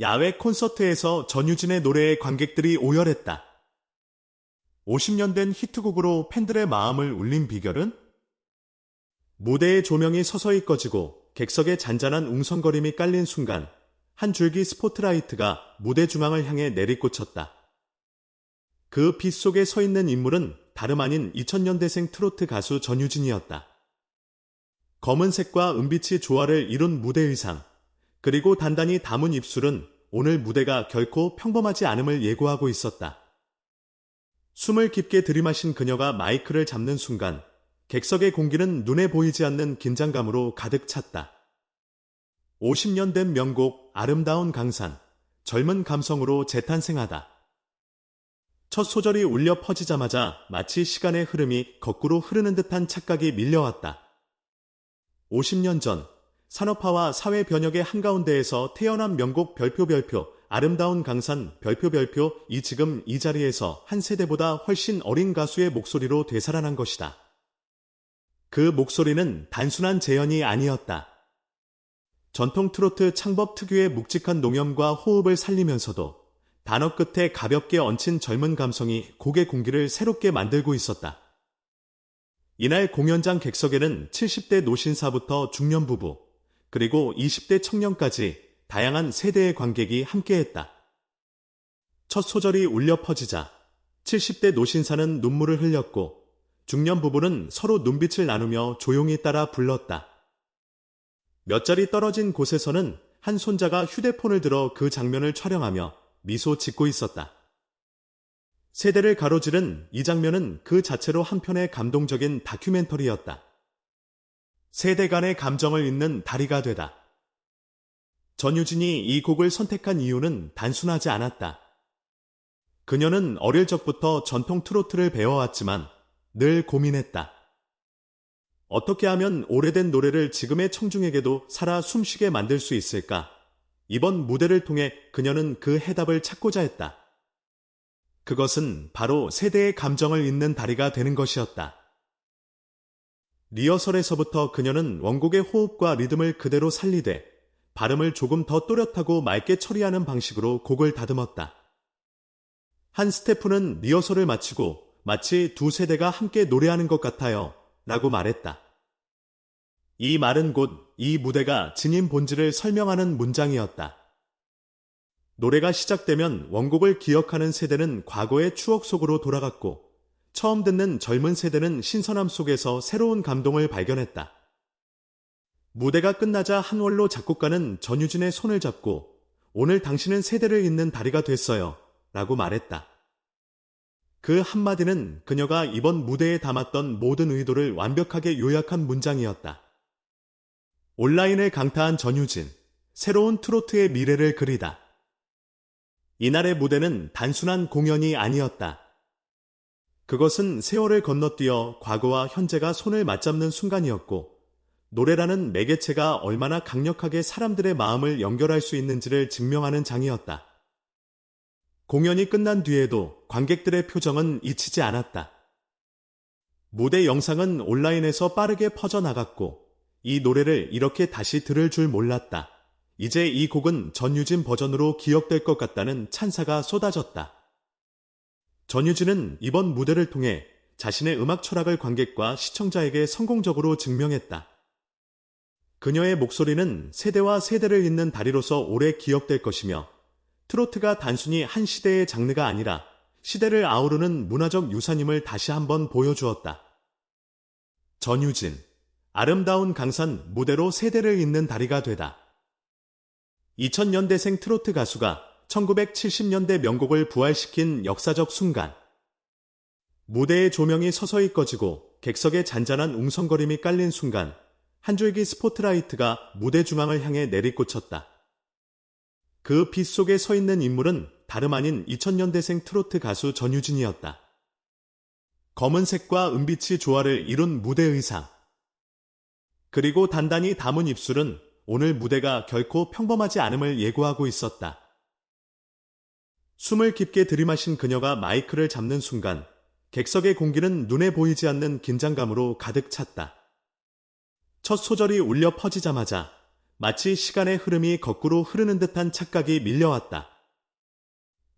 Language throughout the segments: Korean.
야외 콘서트에서 전유진의 노래에 관객들이 오열했다. 50년 된 히트곡으로 팬들의 마음을 울린 비결은? 무대의 조명이 서서히 꺼지고 객석에 잔잔한 웅성거림이 깔린 순간 한 줄기 스포트라이트가 무대 중앙을 향해 내리꽂혔다. 그 빛 속에 서 있는 인물은 다름 아닌 2000년대생 트로트 가수 전유진이었다. 검은색과 은빛이 조화를 이룬 무대 의상, 그리고 단단히 담은 입술은 오늘 무대가 결코 평범하지 않음을 예고하고 있었다. 숨을 깊게 들이마신 그녀가 마이크를 잡는 순간 객석의 공기는 눈에 보이지 않는 긴장감으로 가득 찼다. 50년 된 명곡 아름다운 강산, 젊은 감성으로 재탄생하다. 첫 소절이 울려 퍼지자마자 마치 시간의 흐름이 거꾸로 흐르는 듯한 착각이 밀려왔다. 50년 전 산업화와 사회 변혁의 한가운데에서 태어난 명곡 별표 별표 아름다운 강산 별표 별표 이 지금 이 자리에서 한 세대보다 훨씬 어린 가수의 목소리로 되살아난 것이다. 그 목소리는 단순한 재현이 아니었다. 전통 트로트 창법 특유의 묵직한 농염과 호흡을 살리면서도 단어 끝에 가볍게 얹힌 젊은 감성이 곡의 공기를 새롭게 만들고 있었다. 이날 공연장 객석에는 70대 노신사부터 중년 부부, 그리고 20대 청년까지 다양한 세대의 관객이 함께했다. 첫 소절이 울려 퍼지자 70대 노신사는 눈물을 흘렸고 중년 부부는 서로 눈빛을 나누며 조용히 따라 불렀다. 몇 자리 떨어진 곳에서는 한 손자가 휴대폰을 들어 그 장면을 촬영하며 미소 짓고 있었다. 세대를 가로지른 이 장면은 그 자체로 한편의 감동적인 다큐멘터리였다. 세대 간의 감정을 잇는 다리가 되다. 전유진이 이 곡을 선택한 이유는 단순하지 않았다. 그녀는 어릴 적부터 전통 트로트를 배워왔지만 늘 고민했다. 어떻게 하면 오래된 노래를 지금의 청중에게도 살아 숨쉬게 만들 수 있을까? 이번 무대를 통해 그녀는 그 해답을 찾고자 했다. 그것은 바로 세대의 감정을 잇는 다리가 되는 것이었다. 리허설에서부터 그녀는 원곡의 호흡과 리듬을 그대로 살리되 발음을 조금 더 또렷하고 맑게 처리하는 방식으로 곡을 다듬었다. 한 스태프는 리허설을 마치고 마치 두 세대가 함께 노래하는 것 같아요. 라고 말했다. 이 말은 곧 이 무대가 진인 본질을 설명하는 문장이었다. 노래가 시작되면 원곡을 기억하는 세대는 과거의 추억 속으로 돌아갔고 처음 듣는 젊은 세대는 신선함 속에서 새로운 감동을 발견했다. 무대가 끝나자 한월로 작곡가는 전유진의 손을 잡고 오늘 당신은 세대를 잇는 다리가 됐어요. 라고 말했다. 그 한마디는 그녀가 이번 무대에 담았던 모든 의도를 완벽하게 요약한 문장이었다. 온라인을 강타한 전유진, 새로운 트로트의 미래를 그리다. 이날의 무대는 단순한 공연이 아니었다. 그것은 세월을 건너뛰어 과거와 현재가 손을 맞잡는 순간이었고, 노래라는 매개체가 얼마나 강력하게 사람들의 마음을 연결할 수 있는지를 증명하는 장이었다. 공연이 끝난 뒤에도 관객들의 표정은 잊히지 않았다. 무대 영상은 온라인에서 빠르게 퍼져나갔고 이 노래를 이렇게 다시 들을 줄 몰랐다. 이제 이 곡은 전유진 버전으로 기억될 것 같다는 찬사가 쏟아졌다. 전유진은 이번 무대를 통해 자신의 음악 철학을 관객과 시청자에게 성공적으로 증명했다. 그녀의 목소리는 세대와 세대를 잇는 다리로서 오래 기억될 것이며 트로트가 단순히 한 시대의 장르가 아니라 시대를 아우르는 문화적 유산임을 다시 한번 보여주었다. 전유진, 아름다운 강산 무대로 세대를 잇는 다리가 되다. 2000년대생 트로트 가수가 1970년대 명곡을 부활시킨 역사적 순간. 무대의 조명이 서서히 꺼지고 객석에 잔잔한 웅성거림이 깔린 순간 한 줄기 스포트라이트가 무대 중앙을 향해 내리꽂혔다. 그 빛 속에 서 있는 인물은 다름 아닌 2000년대생 트로트 가수 전유진이었다. 검은색과 은빛이 조화를 이룬 무대 의상. 그리고 단단히 담은 입술은 오늘 무대가 결코 평범하지 않음을 예고하고 있었다. 숨을 깊게 들이마신 그녀가 마이크를 잡는 순간 객석의 공기는 눈에 보이지 않는 긴장감으로 가득 찼다. 첫 소절이 울려 퍼지자마자 마치 시간의 흐름이 거꾸로 흐르는 듯한 착각이 밀려왔다.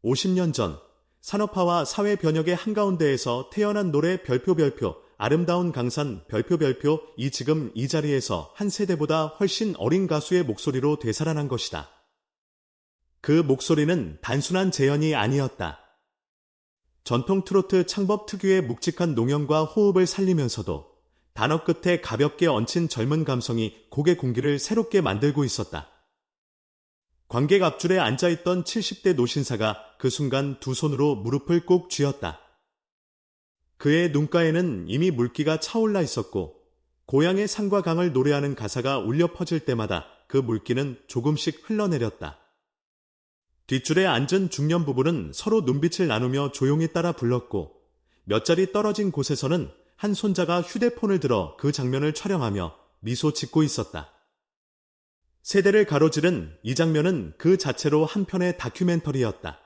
50년 전 산업화와 사회 변혁의 한가운데에서 태어난 노래 별표 별표 아름다운 강산 별표 별표 이 지금 이 자리에서 한 세대보다 훨씬 어린 가수의 목소리로 되살아난 것이다. 그 목소리는 단순한 재현이 아니었다. 전통 트로트 창법 특유의 묵직한 농염과 호흡을 살리면서도 단어 끝에 가볍게 얹힌 젊은 감성이 곡의 공기를 새롭게 만들고 있었다. 관객 앞줄에 앉아있던 70대 노신사가 그 순간 두 손으로 무릎을 꼭 쥐었다. 그의 눈가에는 이미 물기가 차올라 있었고 고향의 산과 강을 노래하는 가사가 울려 퍼질 때마다 그 물기는 조금씩 흘러내렸다. 뒷줄에 앉은 중년 부부는 서로 눈빛을 나누며 조용히 따라 불렀고 몇 자리 떨어진 곳에서는 한 손자가 휴대폰을 들어 그 장면을 촬영하며 미소 짓고 있었다. 세대를 가로지른 이 장면은 그 자체로 한편의 다큐멘터리였다.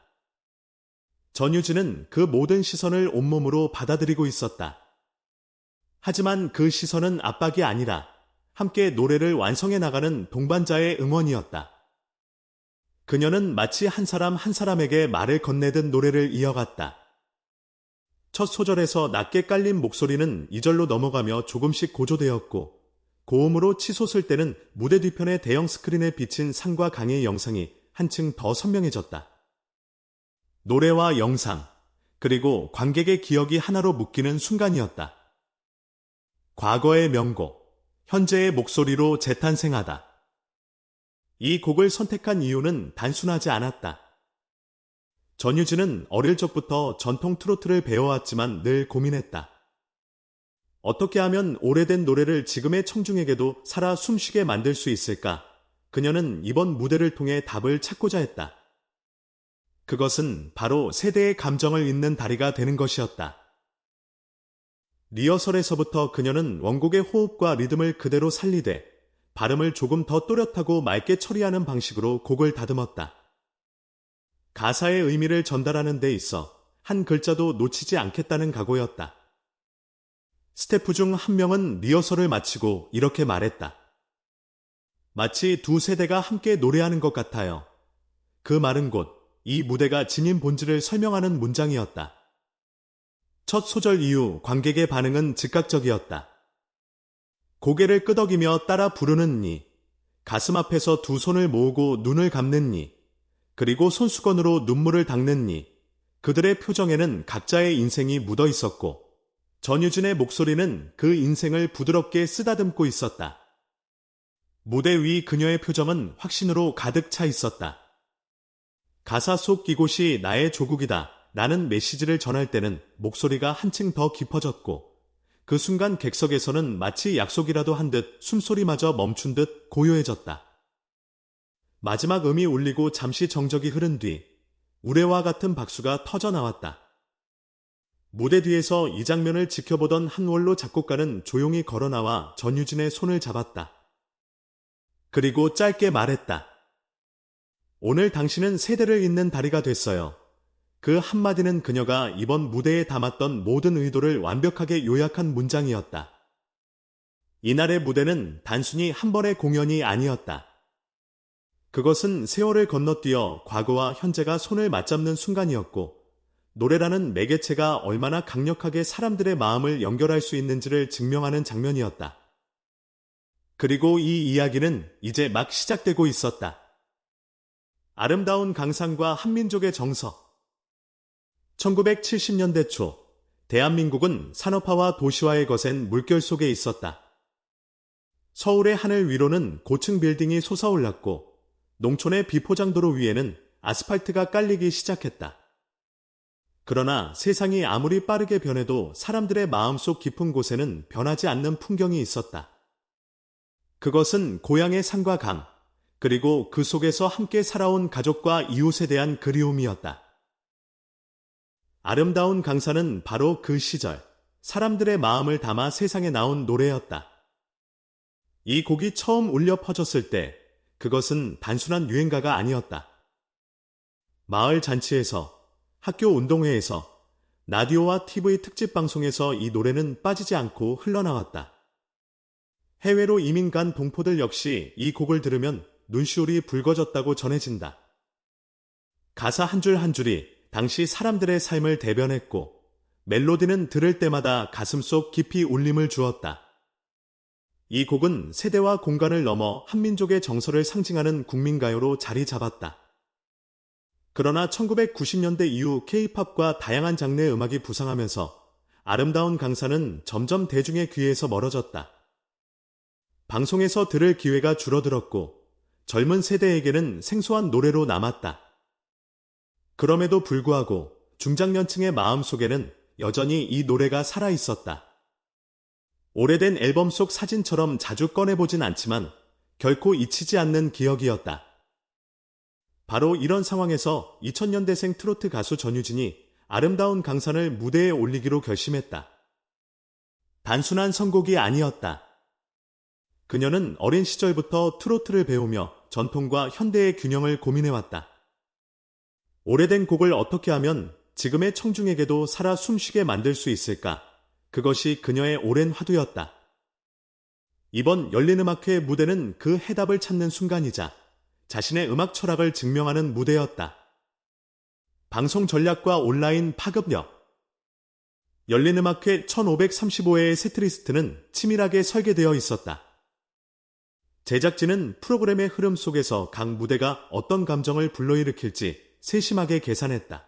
전유진은 그 모든 시선을 온몸으로 받아들이고 있었다. 하지만 그 시선은 압박이 아니라 함께 노래를 완성해 나가는 동반자의 응원이었다. 그녀는 마치 한 사람 한 사람에게 말을 건네듯 노래를 이어갔다. 첫 소절에서 낮게 깔린 목소리는 이절로 넘어가며 조금씩 고조되었고 고음으로 치솟을 때는 무대 뒤편의 대형 스크린에 비친 산과 강의 영상이 한층 더 선명해졌다. 노래와 영상, 그리고 관객의 기억이 하나로 묶이는 순간이었다. 과거의 명곡, 현재의 목소리로 재탄생하다. 이 곡을 선택한 이유는 단순하지 않았다. 전유진은 어릴 적부터 전통 트로트를 배워왔지만 늘 고민했다. 어떻게 하면 오래된 노래를 지금의 청중에게도 살아 숨쉬게 만들 수 있을까? 그녀는 이번 무대를 통해 답을 찾고자 했다. 그것은 바로 세대의 감정을 잇는 다리가 되는 것이었다. 리허설에서부터 그녀는 원곡의 호흡과 리듬을 그대로 살리되 발음을 조금 더 또렷하고 맑게 처리하는 방식으로 곡을 다듬었다. 가사의 의미를 전달하는 데 있어 한 글자도 놓치지 않겠다는 각오였다. 스태프 중 한 명은 리허설을 마치고 이렇게 말했다. 마치 두 세대가 함께 노래하는 것 같아요. 그 말은 곧 이 무대가 지닌 본질을 설명하는 문장이었다. 첫 소절 이후 관객의 반응은 즉각적이었다. 고개를 끄덕이며 따라 부르는 니, 가슴 앞에서 두 손을 모으고 눈을 감는 니, 그리고 손수건으로 눈물을 닦는 니, 그들의 표정에는 각자의 인생이 묻어 있었고, 전유진의 목소리는 그 인생을 부드럽게 쓰다듬고 있었다. 무대 위 그녀의 표정은 확신으로 가득 차 있었다. 가사 속 이곳이 나의 조국이다. 라는 메시지를 전할 때는 목소리가 한층 더 깊어졌고 그 순간 객석에서는 마치 약속이라도 한 듯 숨소리마저 멈춘 듯 고요해졌다. 마지막 음이 울리고 잠시 정적이 흐른 뒤 우레와 같은 박수가 터져 나왔다. 무대 뒤에서 이 장면을 지켜보던 한월로 작곡가는 조용히 걸어 나와 전유진의 손을 잡았다. 그리고 짧게 말했다. 오늘 당신은 세대를 잇는 다리가 됐어요. 그 한마디는 그녀가 이번 무대에 담았던 모든 의도를 완벽하게 요약한 문장이었다. 이날의 무대는 단순히 한 번의 공연이 아니었다. 그것은 세월을 건너뛰어 과거와 현재가 손을 맞잡는 순간이었고, 노래라는 매개체가 얼마나 강력하게 사람들의 마음을 연결할 수 있는지를 증명하는 장면이었다. 그리고 이 이야기는 이제 막 시작되고 있었다. 아름다운 강산과 한민족의 정서. 1970년대 초, 대한민국은 산업화와 도시화의 거센 물결 속에 있었다. 서울의 하늘 위로는 고층 빌딩이 솟아올랐고, 농촌의 비포장도로 위에는 아스팔트가 깔리기 시작했다. 그러나 세상이 아무리 빠르게 변해도 사람들의 마음속 깊은 곳에는 변하지 않는 풍경이 있었다. 그것은 고향의 산과 강, 그리고 그 속에서 함께 살아온 가족과 이웃에 대한 그리움이었다. 아름다운 강사는 바로 그 시절 사람들의 마음을 담아 세상에 나온 노래였다. 이 곡이 처음 울려 퍼졌을 때 그것은 단순한 유행가가 아니었다. 마을 잔치에서 학교 운동회에서 라디오와 TV 특집 방송에서 이 노래는 빠지지 않고 흘러나왔다. 해외로 이민 간 동포들 역시 이 곡을 들으면 눈시울이 붉어졌다고 전해진다. 가사 한 줄한 줄이 당시 사람들의 삶을 대변했고 멜로디는 들을 때마다 가슴속 깊이 울림을 주었다. 이 곡은 세대와 공간을 넘어 한민족의 정서를 상징하는 국민가요로 자리 잡았다. 그러나 1990년대 이후 K-팝과 다양한 장르의 음악이 부상하면서 아름다운 강사는 점점 대중의 귀에서 멀어졌다. 방송에서 들을 기회가 줄어들었고 젊은 세대에게는 생소한 노래로 남았다. 그럼에도 불구하고 중장년층의 마음속에는 여전히 이 노래가 살아 있었다. 오래된 앨범 속 사진처럼 자주 꺼내보진 않지만 결코 잊히지 않는 기억이었다. 바로 이런 상황에서 2000년대생 트로트 가수 전유진이 아름다운 강산을 무대에 올리기로 결심했다. 단순한 선곡이 아니었다. 그녀는 어린 시절부터 트로트를 배우며 전통과 현대의 균형을 고민해왔다. 오래된 곡을 어떻게 하면 지금의 청중에게도 살아 숨쉬게 만들 수 있을까? 그것이 그녀의 오랜 화두였다. 이번 열린음악회 무대는 그 해답을 찾는 순간이자 자신의 음악 철학을 증명하는 무대였다. 방송 전략과 온라인 파급력 열린음악회 1535회의 세트리스트는 치밀하게 설계되어 있었다. 제작진은 프로그램의 흐름 속에서 각 무대가 어떤 감정을 불러일으킬지 세심하게 계산했다.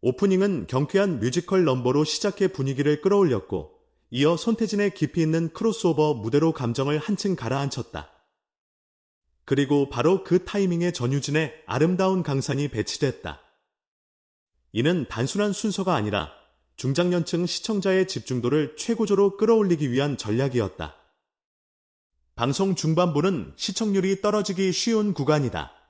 오프닝은 경쾌한 뮤지컬 넘버로 시작해 분위기를 끌어올렸고 이어 손태진의 깊이 있는 크로스오버 무대로 감정을 한층 가라앉혔다. 그리고 바로 그 타이밍에 전유진의 아름다운 강산이 배치됐다. 이는 단순한 순서가 아니라 중장년층 시청자의 집중도를 최고조로 끌어올리기 위한 전략이었다. 방송 중반부는 시청률이 떨어지기 쉬운 구간이다.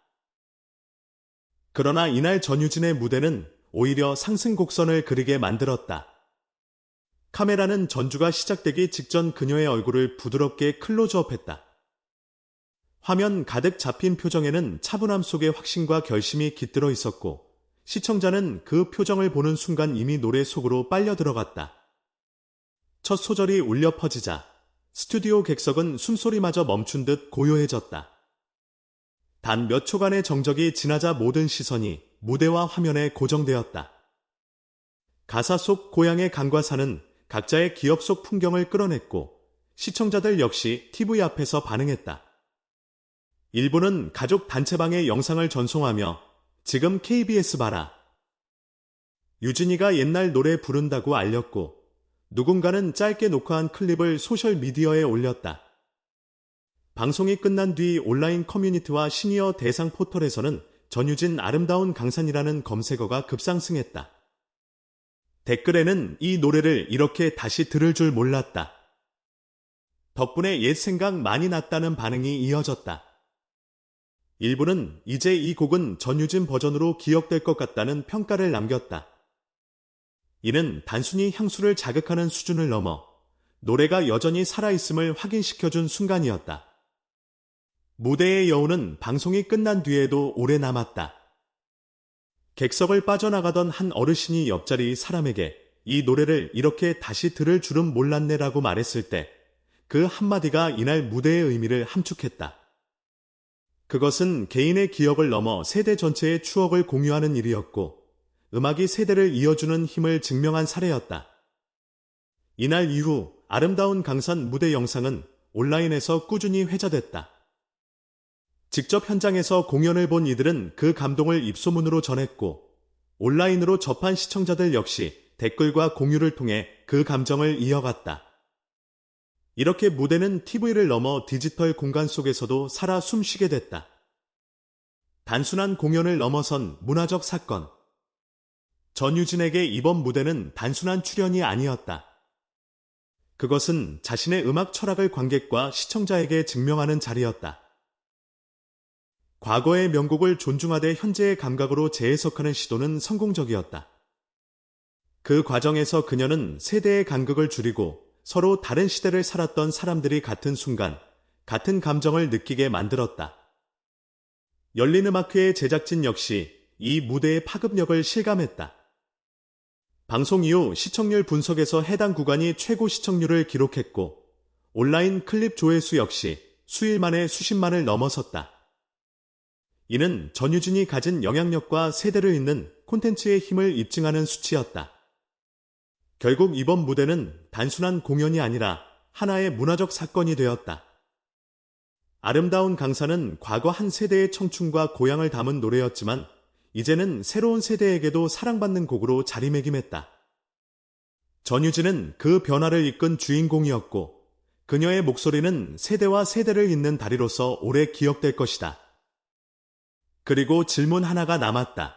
그러나 이날 전유진의 무대는 오히려 상승 곡선을 그리게 만들었다. 카메라는 전주가 시작되기 직전 그녀의 얼굴을 부드럽게 클로즈업했다. 화면 가득 잡힌 표정에는 차분함 속에 확신과 결심이 깃들어 있었고 시청자는 그 표정을 보는 순간 이미 노래 속으로 빨려 들어갔다. 첫 소절이 울려 퍼지자 스튜디오 객석은 숨소리마저 멈춘 듯 고요해졌다. 단 몇 초간의 정적이 지나자 모든 시선이 무대와 화면에 고정되었다. 가사 속 고향의 강과 산은 각자의 기억 속 풍경을 끌어냈고 시청자들 역시 TV 앞에서 반응했다. 일부는 가족 단체방의 영상을 전송하며 지금 KBS 봐라. 유진이가 옛날 노래 부른다고 알렸고 누군가는 짧게 녹화한 클립을 소셜미디어에 올렸다. 방송이 끝난 뒤 온라인 커뮤니티와 시니어 대상 포털에서는 전유진 아름다운 강산이라는 검색어가 급상승했다. 댓글에는 이 노래를 이렇게 다시 들을 줄 몰랐다. 덕분에 옛 생각 많이 났다는 반응이 이어졌다. 일부는 이제 이 곡은 전유진 버전으로 기억될 것 같다는 평가를 남겼다. 이는 단순히 향수를 자극하는 수준을 넘어 노래가 여전히 살아있음을 확인시켜준 순간이었다. 무대의 여운은 방송이 끝난 뒤에도 오래 남았다. 객석을 빠져나가던 한 어르신이 옆자리 사람에게 이 노래를 이렇게 다시 들을 줄은 몰랐네라고 말했을 때 그 한마디가 이날 무대의 의미를 함축했다. 그것은 개인의 기억을 넘어 세대 전체의 추억을 공유하는 일이었고 음악이 세대를 이어주는 힘을 증명한 사례였다. 이날 이후 아름다운 강산 무대 영상은 온라인에서 꾸준히 회자됐다. 직접 현장에서 공연을 본 이들은 그 감동을 입소문으로 전했고 온라인으로 접한 시청자들 역시 댓글과 공유를 통해 그 감정을 이어갔다. 이렇게 무대는 TV를 넘어 디지털 공간 속에서도 살아 숨쉬게 됐다. 단순한 공연을 넘어선 문화적 사건. 전유진에게 이번 무대는 단순한 출연이 아니었다. 그것은 자신의 음악 철학을 관객과 시청자에게 증명하는 자리였다. 과거의 명곡을 존중하되 현재의 감각으로 재해석하는 시도는 성공적이었다. 그 과정에서 그녀는 세대의 간극을 줄이고 서로 다른 시대를 살았던 사람들이 같은 순간, 같은 감정을 느끼게 만들었다. 열린음악회의 제작진 역시 이 무대의 파급력을 실감했다. 방송 이후 시청률 분석에서 해당 구간이 최고 시청률을 기록했고, 온라인 클립 조회수 역시 수일 만에 수십만을 넘어섰다. 이는 전유진이 가진 영향력과 세대를 잇는 콘텐츠의 힘을 입증하는 수치였다. 결국 이번 무대는 단순한 공연이 아니라 하나의 문화적 사건이 되었다. 아름다운 강사는 과거 한 세대의 청춘과 고향을 담은 노래였지만 이제는 새로운 세대에게도 사랑받는 곡으로 자리매김했다. 전유진은 그 변화를 이끈 주인공이었고 그녀의 목소리는 세대와 세대를 잇는 다리로서 오래 기억될 것이다. 그리고 질문 하나가 남았다.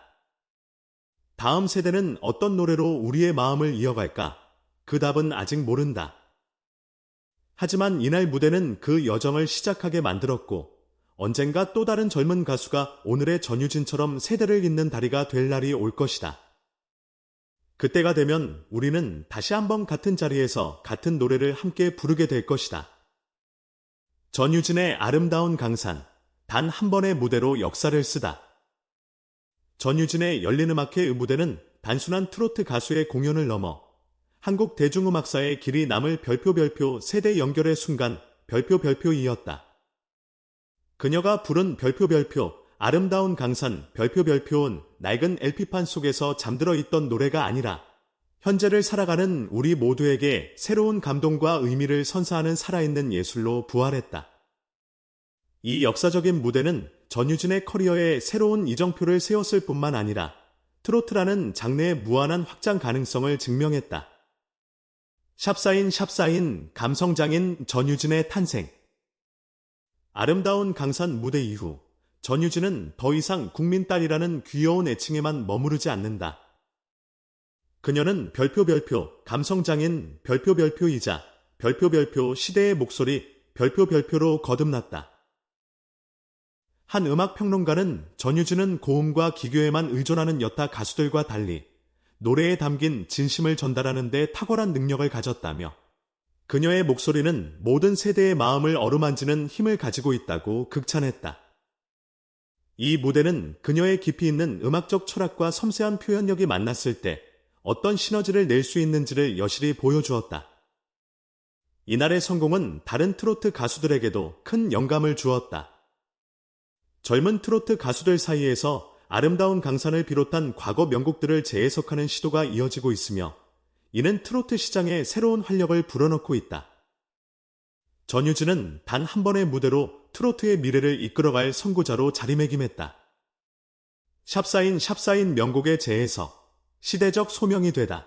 다음 세대는 어떤 노래로 우리의 마음을 이어갈까? 그 답은 아직 모른다. 하지만 이날 무대는 그 여정을 시작하게 만들었고 언젠가 또 다른 젊은 가수가 오늘의 전유진처럼 세대를 잇는 다리가 될 날이 올 것이다. 그때가 되면 우리는 다시 한번 같은 자리에서 같은 노래를 함께 부르게 될 것이다. 전유진의 아름다운 강산, 단 한 번의 무대로 역사를 쓰다. 전유진의 열린음악회 무대는 단순한 트로트 가수의 공연을 넘어 한국 대중음악사의 길이 남을 별표 별표 세대 연결의 순간 별표 별표이었다. 그녀가 부른 별표 별표 아름다운 강산 별표 별표는 낡은 LP판 속에서 잠들어 있던 노래가 아니라 현재를 살아가는 우리 모두에게 새로운 감동과 의미를 선사하는 살아있는 예술로 부활했다. 이 역사적인 무대는 전유진의 커리어에 새로운 이정표를 세웠을 뿐만 아니라 트로트라는 장르의 무한한 확장 가능성을 증명했다. 샵사인 샵사인 감성장인 전유진의 탄생 아름다운 강산 무대 이후 전유진은 더 이상 국민 딸이라는 귀여운 애칭에만 머무르지 않는다. 그녀는 별표 별표, 감성장인 별표 별표이자 별표 별표 시대의 목소리 별표 별표로 거듭났다. 한 음악 평론가는 전유진은 고음과 기교에만 의존하는 여타 가수들과 달리 노래에 담긴 진심을 전달하는 데 탁월한 능력을 가졌다며 그녀의 목소리는 모든 세대의 마음을 어루만지는 힘을 가지고 있다고 극찬했다. 이 무대는 그녀의 깊이 있는 음악적 철학과 섬세한 표현력이 만났을 때 어떤 시너지를 낼 수 있는지를 여실히 보여주었다. 이날의 성공은 다른 트로트 가수들에게도 큰 영감을 주었다. 젊은 트로트 가수들 사이에서 아름다운 강산을 비롯한 과거 명곡들을 재해석하는 시도가 이어지고 있으며 이는 트로트 시장에 새로운 활력을 불어넣고 있다. 전유진은 단 한 번의 무대로 트로트의 미래를 이끌어갈 선구자로 자리매김했다. 샵사인 샵사인 명곡의 재해석, 시대적 소명이 되다.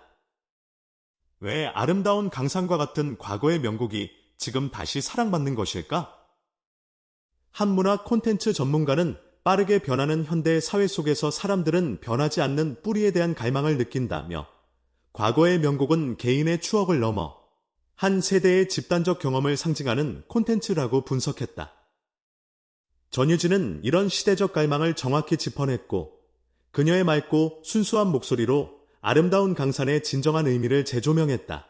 왜 아름다운 강산과 같은 과거의 명곡이 지금 다시 사랑받는 것일까? 한문화 콘텐츠 전문가는 빠르게 변하는 현대 사회 속에서 사람들은 변하지 않는 뿌리에 대한 갈망을 느낀다며 과거의 명곡은 개인의 추억을 넘어 한 세대의 집단적 경험을 상징하는 콘텐츠라고 분석했다. 전유진은 이런 시대적 갈망을 정확히 짚어냈고 그녀의 맑고 순수한 목소리로 아름다운 강산의 진정한 의미를 재조명했다.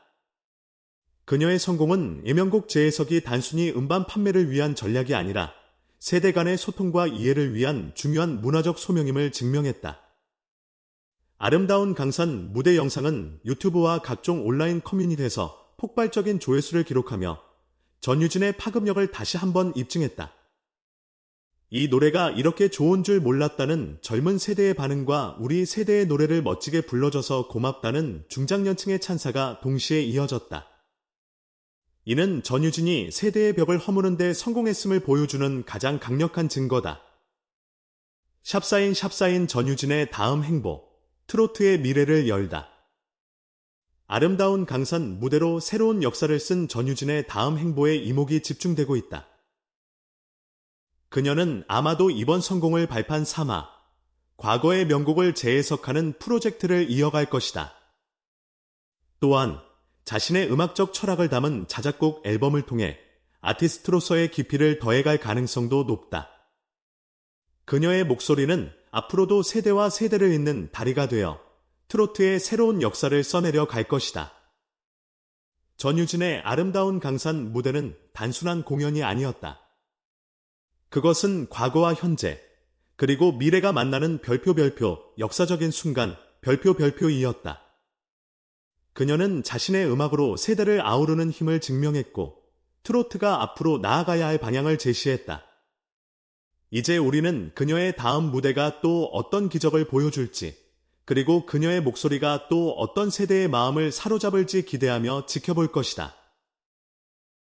그녀의 성공은 예명곡 재해석이 단순히 음반 판매를 위한 전략이 아니라 세대 간의 소통과 이해를 위한 중요한 문화적 소명임을 증명했다. 아름다운 강산 무대 영상은 유튜브와 각종 온라인 커뮤니티에서 폭발적인 조회수를 기록하며 전유진의 파급력을 다시 한번 입증했다. 이 노래가 이렇게 좋은 줄 몰랐다는 젊은 세대의 반응과 우리 세대의 노래를 멋지게 불러줘서 고맙다는 중장년층의 찬사가 동시에 이어졌다. 이는 전유진이 세대의 벽을 허무는 데 성공했음을 보여주는 가장 강력한 증거다. 샵사인 샵사인 전유진의 다음 행보, 트로트의 미래를 열다. 아름다운 강산 무대로 새로운 역사를 쓴 전유진의 다음 행보에 이목이 집중되고 있다. 그녀는 아마도 이번 성공을 발판 삼아 과거의 명곡을 재해석하는 프로젝트를 이어갈 것이다. 또한 자신의 음악적 철학을 담은 자작곡 앨범을 통해 아티스트로서의 깊이를 더해갈 가능성도 높다. 그녀의 목소리는 앞으로도 세대와 세대를 잇는 다리가 되어 트로트의 새로운 역사를 써내려 갈 것이다. 전유진의 아름다운 강산 무대는 단순한 공연이 아니었다. 그것은 과거와 현재, 그리고 미래가 만나는 별표 별표 역사적인 순간 별표 별표이었다. 그녀는 자신의 음악으로 세대를 아우르는 힘을 증명했고, 트로트가 앞으로 나아가야 할 방향을 제시했다. 이제 우리는 그녀의 다음 무대가 또 어떤 기적을 보여줄지, 그리고 그녀의 목소리가 또 어떤 세대의 마음을 사로잡을지 기대하며 지켜볼 것이다.